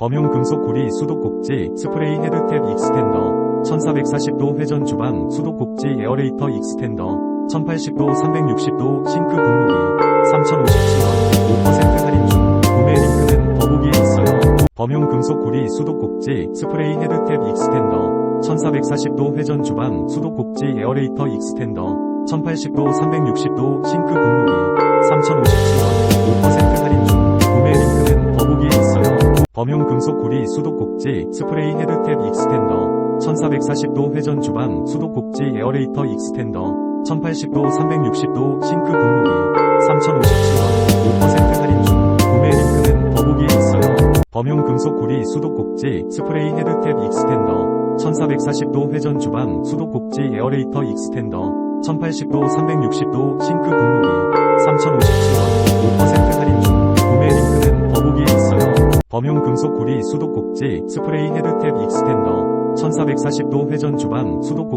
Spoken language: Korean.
범용 금속 구리 수도 꼭지 스프레이 헤드탭 익스텐더 1440도 회전 주방 수도 꼭지 에어레이터 익스텐더 1080도 360도 싱크 분무기 3057원 5% 할인 중 구매 링크는 더보기에 있어요. 범용 금속 구리 수도 꼭지 스프레이 헤드탭 익스텐더 1440도 회전 주방 수도 꼭지 에어레이터 익스텐더 1080도 360도 싱크 분무기 3057원 범용 금속 구리 수도 꼭지 스프레이 헤드탭 익스텐더 1440도 회전 주방 수도 꼭지 에어레이터 익스텐더 1080도 360도 싱크 분무기 3057원 5% 할인 중 구매 링크는 더보기에 있어요. 범용 금속 구리 수도 꼭지 스프레이 헤드탭 익스텐더 1440도 회전 주방 수도 꼭지 에어레이터 익스텐더 1080도 360도 싱크 분무기 3057원 범용 금속 구리 수도 꼭지 스프레이 헤드탭 익스텐더 1440도 회전 주방 수도 꼭지